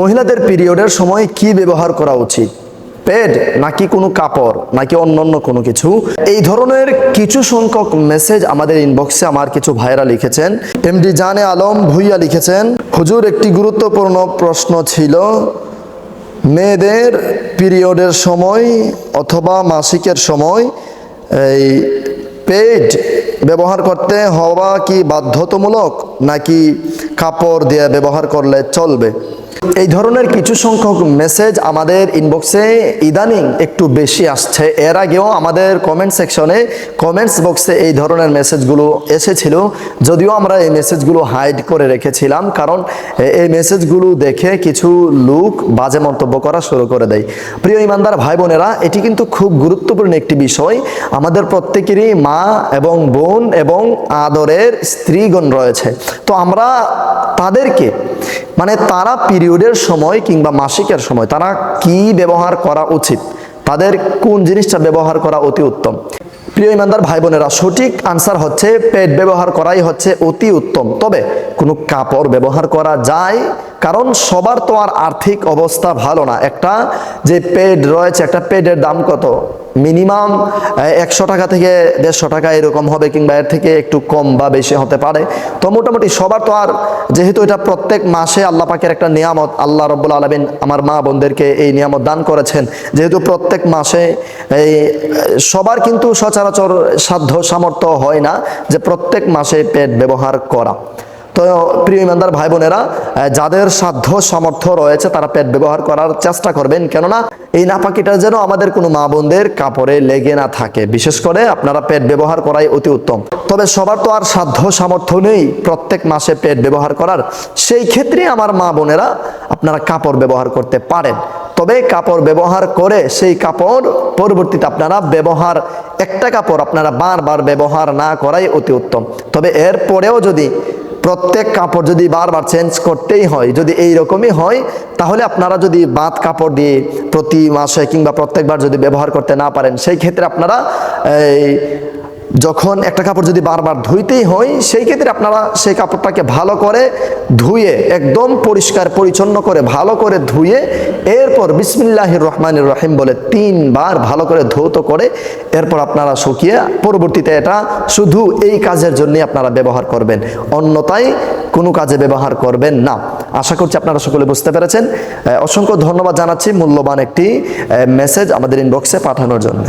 মহিলাদের পিরিয়ডের সময় কি ব্যবহার করা উচিত? প্যাড নাকি কোনো কাপড়, নাকি অন্য অন্য কোনো কিছু? এই ধরনের কিছু সংখ্যক মেসেজ আমাদের ইনবক্সে আমার কিছু ভাইরা লিখেছেন। এমডি জানে আলম ভুইয়া লিখেছেন, হুজুর, একটি গুরুত্বপূর্ণ প্রশ্ন ছিল, মেয়েদের পিরিয়ডের সময় অথবা মাসিকের সময় এই পেড ব্যবহার করতে হওয়া কি বাধ্যতামূলক? নাকি কাপড় দিয়ে ব্যবহার করলে চলবে? এই ধরনের কিছু সংখ্যক মেসেজ আমাদের ইনবক্সে ইদানিং একটু বেশি আসছে। এর আগেও আমাদের কমেন্ট সেকশনে কমেন্টস বক্সে এই ধরনের মেসেজগুলো এসেছিল। যদিও আমরা এই মেসেজগুলো হাইড করে রেখেছিলাম, কারণ এই মেসেজগুলো দেখে কিছু লোক বাজে মন্তব্য করা শুরু করে দেয়। প্রিয় ইমানদার ভাই বোনেরা, এটি কিন্তু খুব গুরুত্বপূর্ণ একটি বিষয়। আমাদের প্রত্যেকেরই মা এবং বোন এবং আদরের স্ত্রীগণ রয়েছে। তো আমরা তাদেরকে মানে তারা পিরিয়ডের সময় কিংবা মাসিকের সময় তারা কি ব্যবহার করা উচিত? তাদের কোন জিনিসটা ব্যবহার করা অতি উত্তম? প্রিয় ইমানদার ভাই বোনেরা সঠিক আনসার হচ্ছে পেট ব্যবহার করাই হচ্ছে অতি উত্তম। তবে কোনো কাপড় ব্যবহার করা যায়? কারণ সবার তো আর আর্থিক অবস্থা ভালো না। একটা যে পেড রয়েছে, একটা পেডের দাম কত? মিনিমাম একশো টাকা থেকে দেড়শো টাকা এরকম হবে কিংবা এর থেকে একটু কম বা বেশি হতে পারে। তো মোটামুটি সবার তো আর, যেহেতু এটা প্রত্যেক মাসে আল্লাহ পাকের একটা নিয়ামত, আল্লাহ রব্বুল আলমিন আমার মা বোনদেরকে এই নিয়ামত দান করেছেন। যেহেতু প্রত্যেক মাসে এই, সবার কিন্তু সচরাচর সাধ্য সামর্থ্য হয় না যে প্রত্যেক মাসে পেট ব্যবহার করা। তো প্রিয় ইমানদার ভাই বোনেরা যাদের সাধ্য সামর্থ্য রয়েছে তারা পেট ব্যবহার করার চেষ্টা করবেন। কেননা এই নাপাকিটা যেন আমাদের কোনো মা বোনদের কাপড়ে লেগে না থাকে। বিশেষ করে আপনারা পেট ব্যবহার করাই অতি উত্তম। তবে সবার তো আর সাধ্য সামর্থ্য নেই প্রত্যেক মাসে পেট ব্যবহার করার। সেই ক্ষেত্রে আমার মা বোনেরা আপনারা কাপড় ব্যবহার করতে পারেন। তবে কাপড় ব্যবহার করে সেই কাপড় পরবর্তীতে আপনারা ব্যবহার, একটা কাপড় আপনারা বারবার ব্যবহার না করাই অতি উত্তম। তবে এর পরেও যদি প্রত্যেক কাপড় যদি বারবার চেঞ্জ করতেই হয়, যদি এই রকমই হয়, তাহলে আপনারা যদি বাদ কাপড় দিয়ে প্রতি মাসে কিংবা প্রত্যেকবার যদি ব্যবহার করতে না পারেন, সেই ক্ষেত্রে আপনারা এই যখন একটা কাপড় যদি বারবার ধুইতেই হয়, সেই ক্ষেত্রে আপনারা সেই কাপড়টাকে ভালো করে ধুয়ে, একদম পরিষ্কার, পরিচ্ছন্ন করে ভালো করে ধুয়ে, এরপর বিসমিল্লাহির রহমানির রহিম বলে তিনবার ভালো করে ধৌত করে, এরপর আপনারা শুকিয়ে, পরবর্তীতে এটা শুধু এই কাজের জন্যই আপনারা ব্যবহার করবেন। অন্যতায় কোনো কাজে ব্যবহার করবেন না। আশা করছি আপনারা সকলে বুঝতে পেরেছেন। অসংখ্য ধন্যবাদ জানাচ্ছি। মূল্যবান একটি মেসেজ আমাদের ইনবক্সে পাঠানোর জন্য।